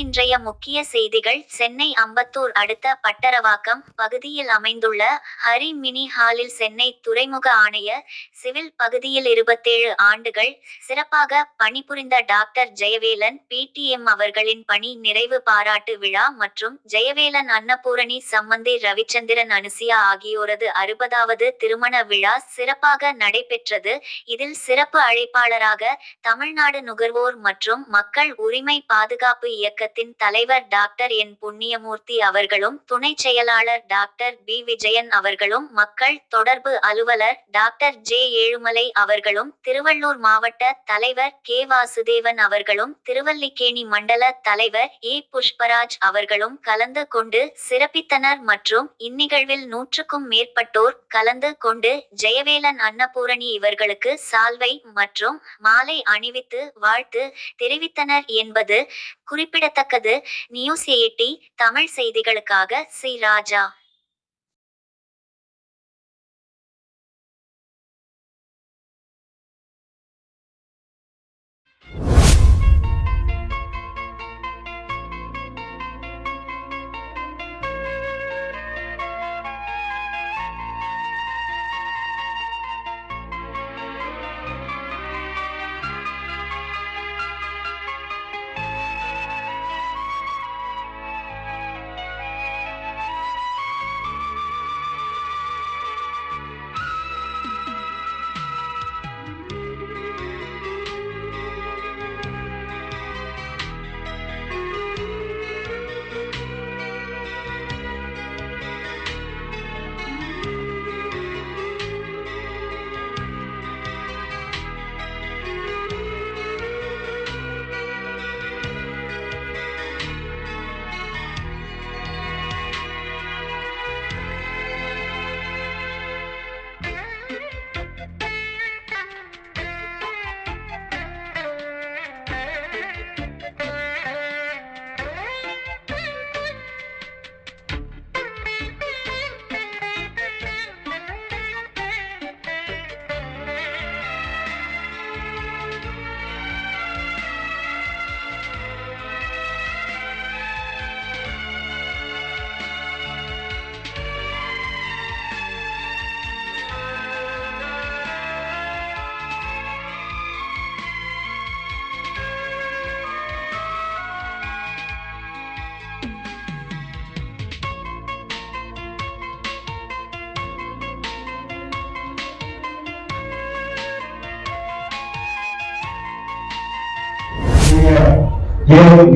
இன்றைய முக்கிய செய்திகள். சென்னை அம்பத்தூர் அடுத்த பட்டரவாக்கம் பகுதியில் அமைந்துள்ள ஹரி மினி ஹாலில் சென்னை துறைமுக ஆணையர் சிவில் பகுதியில் இருபத்தேழு ஆண்டுகள் சிறப்பாக பணிபுரிந்த டாக்டர் ஜெயவேலன் பிடிஎம் அவர்களின் பணி நிறைவு பாராட்டு விழா மற்றும் ஜெயவேலன் அன்னபூரணி சம்மந்தி ரவிச்சந்திரன் அனுசியா ஆகியோரது அறுபதாவது திருமண விழா சிறப்பாக நடைபெற்றது. இதில் சிறப்பு அழைப்பாளராக தமிழ்நாடு நுகர்வோர் மற்றும் மக்கள் உரிமை பாதுகாப்பு இயக்கத்தின் தலைவர் டாக்டர் என் புண்ணியமூர்த்தி அவர்களும் துணை செயலாளர் டாக்டர் பி. விஜயன் அவர்களும் மக்கள் தொடர்பு அலுவலர் டாக்டர் ஜே. ஏழுமலை அவர்களும் திருவள்ளூர் மாவட்ட தலைவர் கே. வாசுதேவன் அவர்களும் திருவல்லிக்கேணி மண்டல தலைவர் ஏ. புஷ்பராஜ் அவர்களும் கலந்து கொண்டு சிறப்பித்தனர் மற்றும் இந்நிகழ்வில் நூற்றுக்கும் மேற்பட்டோர் கலந்து கொண்டு ஜெயவேலன் அன்னபூரணி இவர்களுக்கு சால்வை மற்றும் மாலை அணிவித்து வாழ்த்து தெரிவித்தனர் என்பது குறிப்பிடத்தக்கது நியூஸ் எயிட்டி தமிழ் செய்திகளுக்காக சி. ராஜா.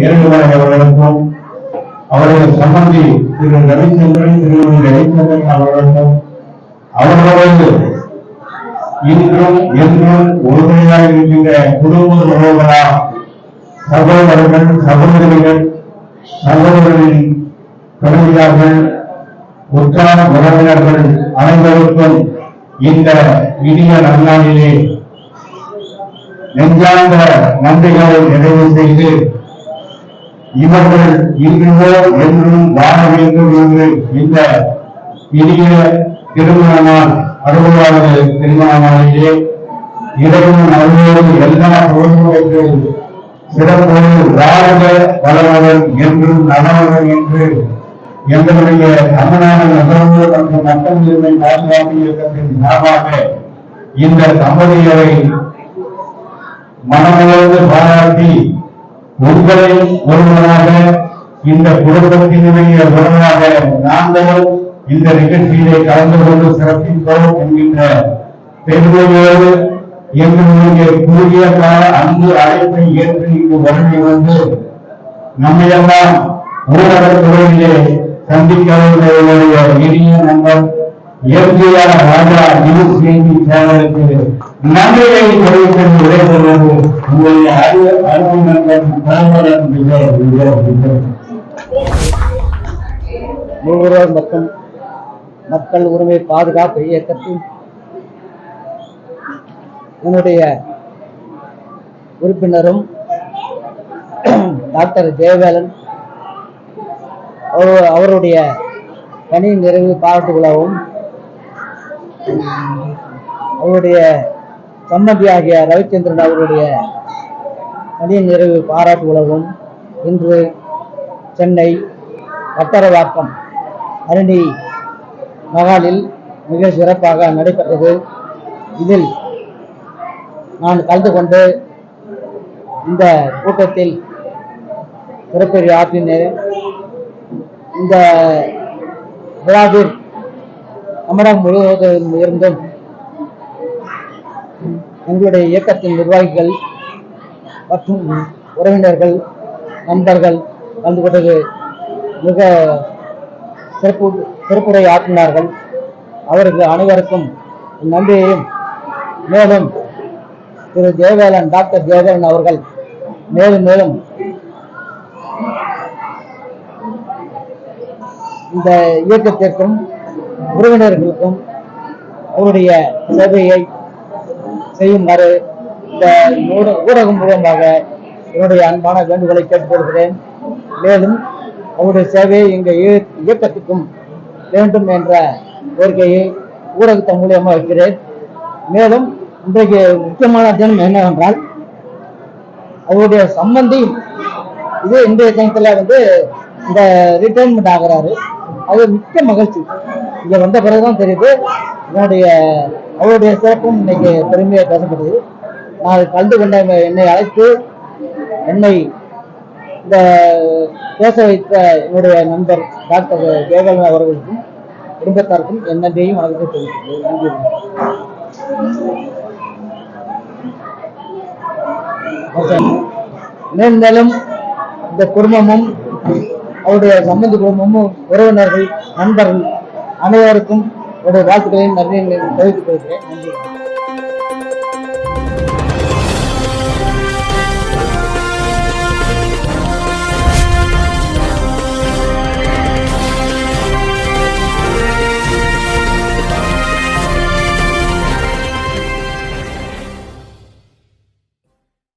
ஏழுமலை அவர்களுக்கும் அவரது சம்பந்தி திரு ரவிச்சந்திரன் திருமதி ரவிச்சந்திரன் அவர்களுக்கும் அவர்களோடு இன்றும் என்றும் ஒருமையாக இருக்கின்ற குடும்ப உறவுகளா சகோதரர்கள் சகோதரிகள் சகோதரரின் துணைவியார்கள் உற்சாக உறவினர்கள் அனைவருக்கும் இந்த இனிய நன்னாளிலே நெஞ்சார்ந்த நன்றிகளை நிறைவு செய்து இவர்கள் இன்றுவோ என்றும் வாழ வேண்டும் என்று இந்த இனிய திருமணமால் அறுபதாவது திருமணமானிலே இறைவன் அருளோடு எல்லா பொருள்களுக்கு சிறப்போடு வாழ்க வளவன் என்றும் நலமுடன் என்று எங்களுடைய தமிழ்நாடு நுகர்வோர் மற்றும் மக்கள் உரிமை பாதுகாப்பு இயக்கத்தின் சார்பாக இந்த தம்பதியரை மனமுழந்து பாராட்டி உங்களை ஒருவனாக இந்த குடும்பத்தினுடைய ஒருவனாக நாங்கள் இந்த நிகழ்ச்சியிலே கலந்து கொண்டு சிறப்பித்தோம் என்கின்ற பெருமையோடு எங்களுடைய கூடிய கால அன்பு அழைப்பை ஏற்று இங்கு வருகை வந்து நம்மையெல்லாம் ஊரக துறையிலே சந்திக்க சந்திக்கவர்களுடைய இனிய நண்பர் எம்ஜிஆர் ராஜா நியூஸ் செய்தி சேனலுக்கு நன்றியை தெரிவித்து உங்களுடைய அறிவு மற்றும் மக்கள் உரிமை பாதுகாப்பு இயக்கத்தின் என்னுடைய உறுப்பினரும் டாக்டர் ஜெயவேலன் அவர்- அவருடைய பணி நிறைவு பாராட்டு விழாவும் அவருடைய சம்மதி ஆகிய ரவிச்சந்திரன் அவருடைய பணி நிறைவு பாராட்டு உலகம் இன்று சென்னை வட்டரவாக்கம் அரணி மகாலில் மிக சிறப்பாக நடைபெற்றது. இதில் நான் கலந்து கொண்டு இந்த கூட்டத்தில் சிறப்புரை ஆற்றினேன் இந்த விழாவில் தமிழகம் முழுவதும் இருந்தும் உங்களுடைய இயக்கத்தின் நிர்வாகிகள் மற்றும் உறவினர்கள் நண்பர்கள் கலந்து கொண்டது மிக சிறப்பு சிறப்புரை ஆற்றினார்கள். அவர்கள் அனைவருக்கும் நன்றியையும். மேலும் திரு ஜெயவேலன் டாக்டர் ஜெயவேலன் அவர்கள் மேலும் மேலும் இந்த இயக்கத்திற்கும் உறவினர்களுக்கும் அவருடைய சேவையை செய்யுமாறு இந்த ஊடகம் மூலமாக என்னுடைய அன்பான வேண்டுகோளை கேட்டுக்கொள்கிறேன். மேலும் அவருடைய சேவையை எங்கள் இய- இயக்கத்துக்கும் வேண்டும் என்ற கோரிக்கையை ஊடகத்தின் மூலியமாக வைக்கிறேன். மேலும் இன்றைக்கு முக்கியமான தினம் என்னவென்றால் அவருடைய சம்பந்தி இது இன்றைய தினத்தில் வந்து இந்த ரிட்டைர்மெண்ட் ஆகுறாரு. அது மிக்க மகிழ்ச்சி. இங்கே வந்த பிறகுதான் தெரியுது என்னுடைய அவருடைய சிறப்பும் இன்னைக்கு பெருமையாக பேசப்படுது. நான் கலந்து கொண்ட என்னை அழைத்து என்னை இந்த பேச வைத்த என்னுடைய நண்பர் டாக்டர் ஜெயகலன் அவர்களுக்கும் குடும்பத்தாருக்கும் என் நன்றியையும் வணக்கத்தை தெரிவிக்கிறேன் நன்றி இந்த குடும்பமும் அவருடைய சம்பந்த குடும்பமும் உறவினர்கள் நண்பர்கள் அனைவருக்கும் என்னுடைய வாழ்த்துக்களையும் நன்றியையும் தெரிவித்துக் கொள்கிறேன். நன்றி.